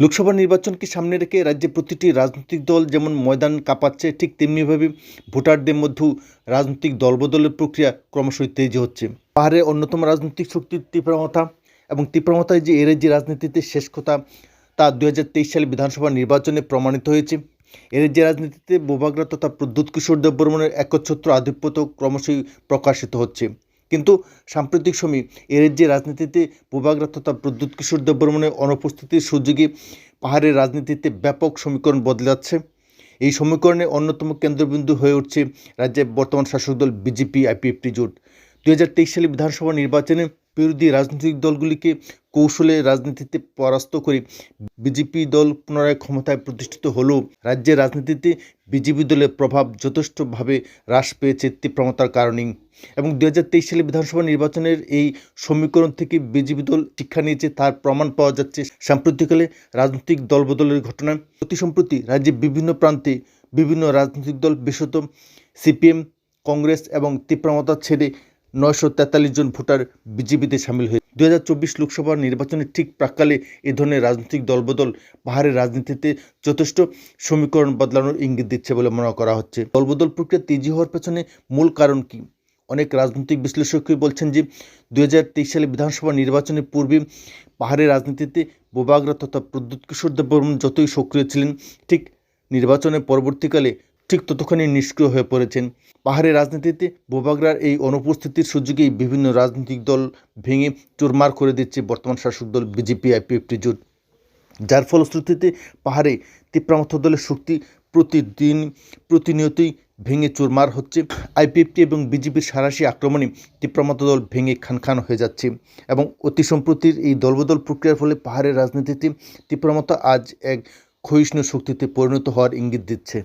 লোকসভা নির্বাচনকে সামনে রেখে রাজ্যে প্রতিটি রাজনৈতিক দল যেমন ময়দান কাঁপাচ্ছে, ঠিক তেমনিভাবে ভোটারদের মধ্যেও রাজনৈতিক দলবদলের প্রক্রিয়া ক্রমশই তেজি হচ্ছে। পাহাড়ের অন্যতম রাজনৈতিক শক্তির তীব্রমতা এবং তীব্রমতায় যে এর যে রাজনীতিতে শেষ কথা, তা দু হাজার তেইশ সালে বিধানসভা নির্বাচনে প্রমাণিত হয়েছে। এর যে রাজনীতিতে বোবাগ্রা তথা প্রদ্যুৎ কিশোর দেববর্মনের একচ্ছত্র আধিপত্য ক্রমশই প্রকাশিত হচ্ছে। কিন্তু সাম্প্রতিক সময়ে এর যে রাজনীতিতে বোবাগ্রা তথা প্রদ্যুৎ কিশোর দেববর্মনের অনুপস্থিতির সুযোগে পাহাড়ের রাজনীতিতে ব্যাপক সমীকরণ বদলে যাচ্ছে। এই সমীকরণে অন্যতম কেন্দ্রবিন্দু হয়ে উঠছে রাজ্যের বর্তমান শাসক দল বিজেপি আইপিএফটি জোট দুই হাজার তেইশ সালে বিধানসভা নির্বাচনে বিরোধী রাজনৈতিক দলগুলিকে কৌশলে রাজনীতিতে পরাস্ত করে বিজেপি দল পুনরায় ক্ষমতায় প্রতিষ্ঠিত হলেও রাজ্যের রাজনীতিতে বিজেপি দলের প্রভাব যথেষ্টভাবে হ্রাস পেয়েছে তীব্রমতার কারণেই। এবং দু হাজার তেইশ সালে বিধানসভা নির্বাচনের এই সমীকরণ থেকে বিজেপি দল শিক্ষা নিয়েছে, তার প্রমাণ পাওয়া যাচ্ছে সাম্প্রতিককালে রাজনৈতিক দলবদলের ঘটনায়। অতি সম্প্রতি রাজ্যের বিভিন্ন প্রান্তে বিভিন্ন রাজনৈতিক দল, বিশেষত সিপিএম, কংগ্রেস এবং তীব্রমতা ছেড়ে নয়শো তেতাল্লিশ জন ভোটার বিজেপিতে সামিল হয়ে দু হাজার চব্বিশ লোকসভা নির্বাচনের ঠিক প্রাককালে এ ধরনের রাজনৈতিক দলবদল পাহাড়ের রাজনীতিতে যথেষ্ট সমীকরণ বদলানোর ইঙ্গিত দিচ্ছে বলে মনে করা হচ্ছে। দলবদল প্রক্রিয়া তেজি হওয়ার পেছনে মূল কারণ কি? অনেক রাজনৈতিক বিশ্লেষকই বলছেন যে দু হাজার তেইশ সালে বিধানসভা নির্বাচনের পূর্বে পাহাড়ের রাজনীতিতে বোবাগ্রা তথা প্রদ্যুৎ কিশোর দেববর্মন যতই সক্রিয় ছিলেন, ঠিক নির্বাচনের পরবর্তীকালে ঠিক ততখানি নিষ্ক্রিয় হয়ে পড়েছেন। পাহাড়ের রাজনীতিতে বোবাগ্রার এই অনুপস্থিতির সুযোগেই বিভিন্ন রাজনৈতিক দল ভেঙে চুরমার করে দিচ্ছে বর্তমান শাসক দল বিজেপি আইপিএফটি জোট যার ফলশ্রুতিতে পাহাড়ে তীব্রামথ দলের শক্তি প্রতিদিন, প্রতিনিয়তই ভেঙে চুরমার হচ্ছে। আইপিএফটি এবং বিজেপির সারাশি আক্রমণে তীব্রামথ দল ভেঙে খান খান হয়ে যাচ্ছে এবং অতি সম্প্রতির এই দলবদল প্রক্রিয়ার ফলে পাহাড়ের রাজনীতিতে তীব্রামতা আজ এক ক্ষয়িষ্ণু শক্তিতে পরিণত হওয়ার ইঙ্গিত দিচ্ছে।